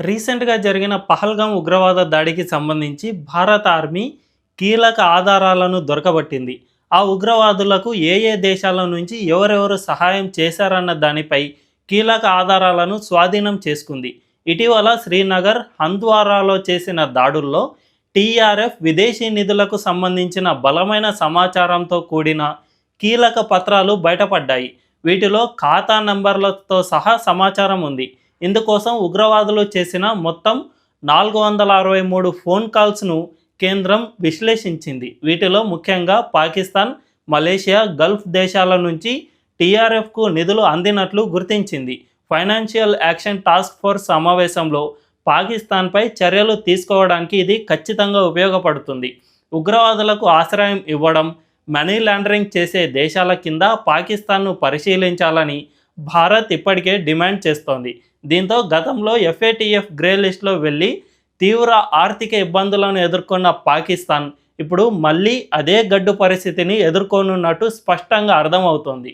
రీసెంట్గా జరిగిన పహల్గాం ఉగ్రవాద దాడికి సంబంధించి భారత ఆర్మీ కీలక ఆధారాలను దొరకబట్టింది. ఆ ఉగ్రవాదులకు ఏ ఏ దేశాల నుంచి ఎవరెవరు సహాయం చేశారన్న దానిపై కీలక ఆధారాలను స్వాధీనం చేసుకుంది. ఇటీవల శ్రీనగర్ హంద్వారాలో చేసిన దాడుల్లో టీఆర్ఎఫ్ విదేశీ నిధులకు సంబంధించిన బలమైన సమాచారంతో కూడిన కీలక పత్రాలు బయటపడ్డాయి. వీటిలో ఖాతా నంబర్లతో సహా సమాచారం ఉంది. ఇందుకోసం ఉగ్రవాదులు చేసిన మొత్తం నాలుగు వందల అరవై మూడు ఫోన్ కాల్స్ను కేంద్రం విశ్లేషించింది. వీటిలో ముఖ్యంగా పాకిస్తాన్ మలేషియా గల్ఫ్ దేశాల నుంచి టీఆర్ఎఫ్కు నిధులు అందినట్లు గుర్తించింది. ఫైనాన్షియల్ యాక్షన్ టాస్క్ ఫోర్స్ సమావేశంలో పాకిస్తాన్పై చర్యలు తీసుకోవడానికి ఇది ఖచ్చితంగా ఉపయోగపడుతుంది. ఉగ్రవాదులకు ఆశ్రయం ఇవ్వడం మనీ లాండరింగ్ చేసే దేశాల కింద పాకిస్తాన్ను పరిశీలించాలని భారత్ ఇప్పటికే డిమాండ్ చేస్తోంది. దీంతో గతంలో ఎఫ్ఏటిఎఫ్ గ్రే లిస్ట్లో వెళ్ళి తీవ్ర ఆర్థిక ఇబ్బందులను ఎదుర్కొన్న పాకిస్తాన్ ఇప్పుడు మళ్ళీ అదే గడ్డు పరిస్థితిని ఎదుర్కొనున్నట్టు స్పష్టంగా అర్థమవుతోంది.